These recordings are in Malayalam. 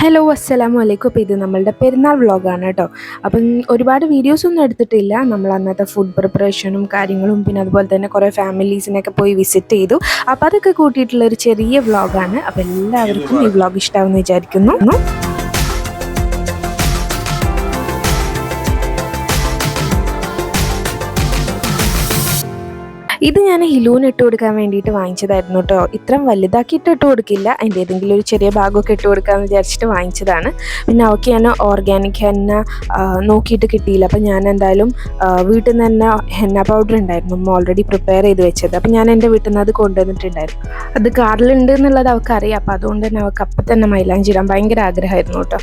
ഹലോ അസ്സലാമു അലൈക്കും അപ്പോൾ ഇത് നമ്മളുടെ പെരുന്നാൾ വ്ളോഗാണ് കേട്ടോ. അപ്പം ഒരുപാട് വീഡിയോസ് ഒന്നും എടുത്തിട്ടില്ല. നമ്മൾ അന്നത്തെ ഫുഡ് പ്രിപ്പറേഷനും കാര്യങ്ങളും പിന്നെ അതുപോലെ തന്നെ കുറേ ഫാമിലീസിനെയൊക്കെ പോയി വിസിറ്റ് ചെയ്തു. അപ്പോൾ അതൊക്കെ കൂട്ടിയിട്ടുള്ള ഒരു ചെറിയ വ്ളോഗാണ് അപ്പോൾ എല്ലാവർക്കും ഈ വ്ളോഗ് ഇഷ്ടമാവുമെന്ന് വിചാരിക്കുന്നു. ഇത് ഞാൻ ഹിലൂന് ഇട്ട് കൊടുക്കാൻ വേണ്ടിയിട്ട് വാങ്ങിച്ചതായിരുന്നു കേട്ടോ ഇത്രയും വലുതാക്കിയിട്ട് ഇട്ട് കൊടുക്കില്ല. അതിന്റെ ഏതെങ്കിലും ഒരു ചെറിയ ഭാഗമൊക്കെ ഇട്ട് കൊടുക്കാമെന്ന് വിചാരിച്ചിട്ട് വാങ്ങിച്ചതാണ്. പിന്നെ അവൾക്ക് ഞാൻ ഓർഗാനിക് ഹെന്ന നോക്കിയിട്ട് കിട്ടിയില്ല. അപ്പം ഞാൻ എന്തായാലും വീട്ടിൽ നിന്ന് തന്നെ ഹെന്ന പൗഡർ ഉണ്ടായിരുന്നു. ഓൾറെഡി പ്രിപ്പയർ ചെയ്ത് വെച്ചത്. അപ്പം ഞാൻ എന്റെ വീട്ടിൽ നിന്ന് അത് കൊണ്ടുവന്നിട്ടുണ്ടായിരുന്നു. അത് കാറിലുണ്ട് എന്നുള്ളത് അവൾക്ക് അറിയാം അപ്പം അതുകൊണ്ട് തന്നെ അവൾക്ക് അപ്പം തന്നെ മൈലാഞ്ചി ഇടാൻ ഭയങ്കര ആഗ്രഹമായിരുന്നു കേട്ടോ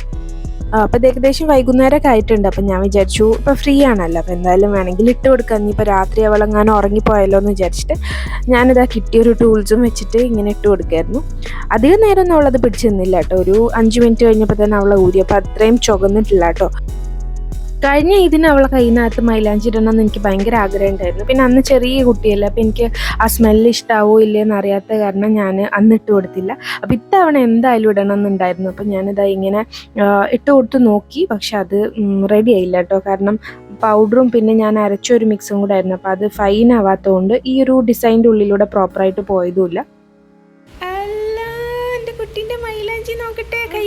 അപ്പോൾ ഏകദേശം വൈകുന്നേരമൊക്കെ ആയിട്ടുണ്ട്. അപ്പം ഞാൻ വിചാരിച്ചു ഇപ്പോൾ ഫ്രീ ആണല്ലോ. അപ്പോൾ എന്തായാലും വേണമെങ്കിൽ ഇട്ട് കൊടുക്കാം. ഇനിയിപ്പോൾ രാത്രി അവളെങ്ങാനും ഉറങ്ങിപ്പോയല്ലോ എന്ന് വിചാരിച്ചിട്ട് ഞാനിതാ കിട്ടിയൊരു ടൂൾസും വെച്ചിട്ട് ഇങ്ങനെ ഇട്ട് കൊടുക്കായിരുന്നു. അധികം നേരം ഒന്നും അവളത് പിടിച്ചു നിന്നില്ല കേട്ടോ. ഒരു അഞ്ച് മിനിറ്റ് കഴിഞ്ഞപ്പോൾ തന്നെ അവളെ ഊരി. അപ്പോൾ അത്രയും ചുവന്നിട്ടില്ല കേട്ടോ. കഴിഞ്ഞ ഇതിന് അവളെ കൈനകത്ത് മൈലാഞ്ചി ഇടണം എന്ന് എനിക്ക് ഭയങ്കര ആഗ്രഹം ഉണ്ടായിരുന്നു പിന്നെ അന്ന് ചെറിയ കുട്ടിയല്ലേ അപ്പം എനിക്ക് ആ സ്മെല്ല് ഇഷ്ടാവോ ഇല്ലയെന്ന് അറിയാത്ത കാരണം ഞാൻ അന്ന് ഇട്ട് കൊടുത്തില്ല. അപ്പം ഇത്തവണ എന്തായാലും ഇടണം എന്നുണ്ടായിരുന്നു അപ്പം ഞാനിതാ ഇങ്ങനെ ഇട്ട് കൊടുത്ത് നോക്കി. പക്ഷെ അത് റെഡി ആയില്ല കേട്ടോ. കാരണം പൗഡറും പിന്നെ ഞാൻ അരച്ച ഒരു മിക്സും കൂടെ ആയിരുന്നു അപ്പം അത് ഫൈൻ ആവാത്തതുകൊണ്ട് ഈ ഒരു ഡിസൈന്റെ ഉള്ളിലൂടെ പ്രോപ്പറായിട്ട് പോയതുമില്ല അല്ല മൈലാഞ്ചി നോക്കട്ടെ കൈ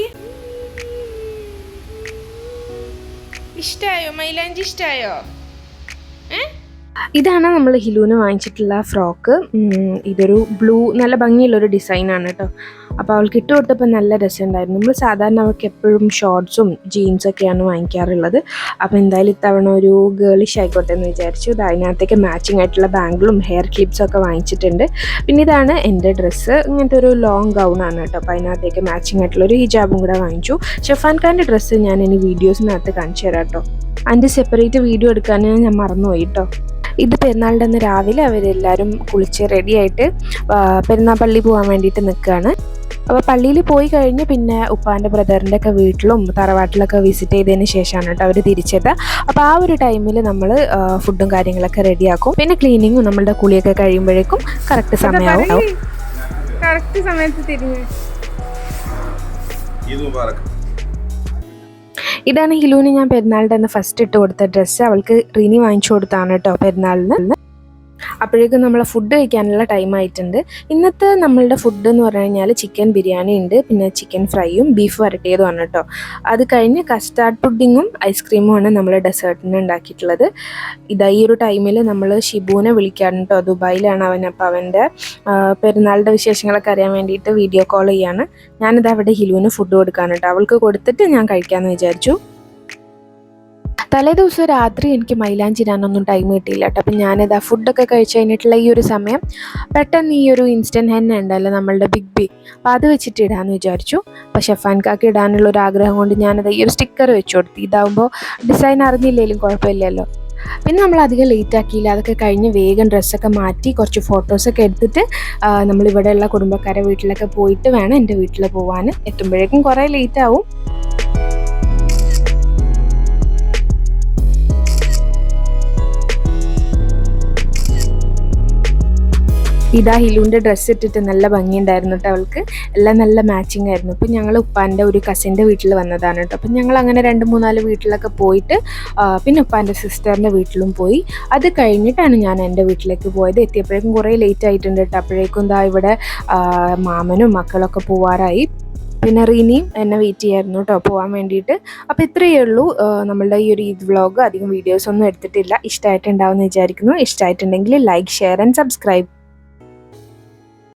ഇഷ്ടായോ? മൈലാഞ്ചി ഇഷ്ടായോ? ഇതാണ് നമ്മൾ ഹിലൂന് വാങ്ങിച്ചിട്ടുള്ള ഫ്രോക്ക്. ഇതൊരു ബ്ലൂ നല്ല ഭംഗിയുള്ളൊരു ഡിസൈനാണ് കേട്ടോ അപ്പോൾ അവൾക്ക് ഇട്ട് കൊടുത്തപ്പോൾ നല്ല രസമുണ്ടായിരുന്നു. നമ്മൾ സാധാരണ അവൾക്ക് എപ്പോഴും ഷോർട്സും ജീൻസൊക്കെയാണ് വാങ്ങിക്കാറുള്ളത്. അപ്പോൾ എന്തായാലും ഇത്തവണ ഒരു ഗേളിഷ് ആയിക്കോട്ടെ എന്ന് വിചാരിച്ചു. ഇത് അതിനകത്തേക്ക് മാച്ചിങ് ആയിട്ടുള്ള ബാങ്കിളും ഹെയർ ക്ലിപ്സും ഒക്കെ വാങ്ങിച്ചിട്ടുണ്ട്. പിന്നെ ഇതാണ് എന്റെ ഡ്രസ്സ് ഇങ്ങനത്തെ ഒരു ലോങ് ഗൗണാണ് കേട്ടോ അപ്പോൾ അതിനകത്തേക്ക് മാച്ചിങ് ആയിട്ടുള്ള ഒരു ഹിജാബും കൂടെ വാങ്ങിച്ചു. ഷെഫാൻ ഖാന്റെ ഡ്രസ്സ് ഞാൻ ഇനി വീഡിയോസിനകത്ത് കാണിച്ചു തരാം കേട്ടോ അതിന്റെ സെപ്പറേറ്റ് വീഡിയോ എടുക്കാൻ ഞാൻ മറന്നുപോയി കേട്ടോ ഇത് പെരുന്നാളിന്റെ അന്ന് രാവിലെ അവരെല്ലാവരും കുളിച്ച് റെഡിയായിട്ട് പെരുന്നാൾ പള്ളി പോകാൻ വേണ്ടിയിട്ട് നിൽക്കുകയാണ്. അപ്പോൾ പള്ളിയിൽ പോയി കഴിഞ്ഞ് പിന്നെ ഉപ്പാന്റെ ബ്രദറിന്റെ ഒക്കെ വീട്ടിലും തറവാട്ടിലൊക്കെ വിസിറ്റ് ചെയ്തതിന് ശേഷമാണ് കേട്ടോ അവർ തിരിച്ചത്. അപ്പോൾ ആ ഒരു ടൈമിൽ നമ്മൾ ഫുഡും കാര്യങ്ങളൊക്കെ റെഡിയാക്കും പിന്നെ ക്ലീനിങ്ങും നമ്മളുടെ കുളിയൊക്കെ കഴിയുമ്പോഴേക്കും കറക്റ്റ് സമയമാവും. കറക്റ്റ് സമയത്ത് തിരിഞ്ഞു. ഇതാണ് ഹിലുവിന് ഞാൻ പെരുന്നാളിന്റെ ഫസ്റ്റ് ഇട്ട് കൊടുത്ത ഡ്രസ്സ് അവൾക്ക് റിനി വാങ്ങിച്ചു കൊടുത്താണ് കേട്ടോ പെരുന്നാളിന്. അപ്പോഴേക്കും നമ്മളെ ഫുഡ് കഴിക്കാനുള്ള ടൈം ആയിട്ടുണ്ട്. ഇന്നത്തെ നമ്മളുടെ ഫുഡ് എന്ന് പറഞ്ഞു കഴിഞ്ഞാൽ ചിക്കൻ ബിരിയാണി ഉണ്ട്. പിന്നെ ചിക്കൻ ഫ്രൈയും ബീഫ് വരട്ടിയതുമാണ് കേട്ടോ അത് കഴിഞ്ഞ് കസ്റ്റാർഡ് പുഡിങ്ങും ഐസ്ക്രീമുമാണ് നമ്മൾ ഡെസേർട്ടിന് ഉണ്ടാക്കിയിട്ടുള്ളത്. ഇതാ ഈ ഒരു ടൈമിൽ നമ്മൾ ഷിബുവിനെ വിളിക്കാൻ കേട്ടോ ദുബായിലാണ് അവൻ. അപ്പോൾ അവന്റെ പെരുന്നാളുടെ വിശേഷങ്ങളൊക്കെ അറിയാൻ വേണ്ടിയിട്ട് വീഡിയോ കോൾ ചെയ്യാണ്. ഞാനിത് അവിടെ ഹിലുവിന് ഫുഡ് കൊടുക്കാൻ കേട്ടോ അവൾക്ക് കൊടുത്തിട്ട് ഞാൻ കഴിക്കാമെന്ന് വിചാരിച്ചു. തലേ ദിവസം രാത്രി എനിക്ക് മൈലാഞ്ചി ഇടാനൊന്നും ടൈം കിട്ടിയില്ല കേട്ടോ അപ്പം ഞാനിതാ ഫുഡൊക്കെ കഴിച്ച് കഴിഞ്ഞിട്ടുള്ള ഈ ഒരു സമയം പെട്ടെന്ന് ഈ ഒരു ഇൻസ്റ്റന്റ് ഹെന്ന ഉണ്ടല്ലോ നമ്മളുടെ ബിഗ് ബി അപ്പോൾ അത് വെച്ചിട്ട് ഇടാമെന്ന് വിചാരിച്ചു. അപ്പോൾ ഷെഫാൻ കാക്ക് ഇടാനുള്ള ഒരു ആഗ്രഹം കൊണ്ട് ഞാനത് ഈ ഒരു സ്റ്റിക്കർ വെച്ച് കൊടുത്തു. ഇതാവുമ്പോൾ ഡിസൈൻ അറിഞ്ഞില്ലെങ്കിലും കുഴപ്പമില്ലല്ലോ. പിന്നെ നമ്മൾ അധികം ലേറ്റ് ആക്കിയില്ല. അതൊക്കെ കഴിഞ്ഞ് വേഗം ഡ്രസ്സൊക്കെ മാറ്റി കുറച്ച് ഫോട്ടോസൊക്കെ എടുത്തിട്ട് നമ്മളിവിടെയുള്ള കുടുംബക്കാരെ വീട്ടിലൊക്കെ പോയിട്ട് വേണം എന്റെ വീട്ടിൽ പോകാൻ എത്തുമ്പോഴേക്കും കുറേ ലേറ്റ് ആവും. ഇതാ ഹിലുവിന്റെ ഡ്രസ്സ് ഇട്ടിട്ട് നല്ല ഭംഗിയുണ്ടായിരുന്നു കേട്ടോ അവൾക്ക്. എല്ലാം നല്ല മാച്ചിങ് ആയിരുന്നു. അപ്പം ഞങ്ങൾ ഉപ്പാന്റെ ഒരു കസിന്റെ വീട്ടിൽ വന്നതാണ് കേട്ടോ അപ്പം ഞങ്ങൾ അങ്ങനെ രണ്ട് മൂന്നാൽ വീട്ടിലൊക്കെ പോയിട്ട് പിന്നെ ഉപ്പാന്റെ സിസ്റ്ററിന്റെ വീട്ടിലും പോയി. അത് കഴിഞ്ഞിട്ടാണ് ഞാൻ എന്റെ വീട്ടിലേക്ക് പോയത്. എത്തിയപ്പോഴേക്കും കുറേ ലേറ്റ് ആയിട്ടുണ്ട് കേട്ടോ അപ്പോഴേക്കും എന്താ ഇവിടെ മാമനും മക്കളൊക്കെ പോവാറായി. പിന്നെ റീനിയും എന്നെ വെയിറ്റ് ചെയ്യായിരുന്നു കേട്ടോ പോകാൻ വേണ്ടിയിട്ട്. അപ്പോൾ ഇത്രയേ ഉള്ളൂ. നമ്മളുടെ ഈ ഒരു ഈദ് വ്ളോഗ് അധികം വീഡിയോസ് ഒന്നും എടുത്തിട്ടില്ല. ഇഷ്ടമായിട്ടുണ്ടാവുമെന്ന് വിചാരിക്കുന്നു. ഇഷ്ടമായിട്ടുണ്ടെങ്കിൽ ലൈക്ക് ഷെയർ ആൻഡ് സബ്സ്ക്രൈബ്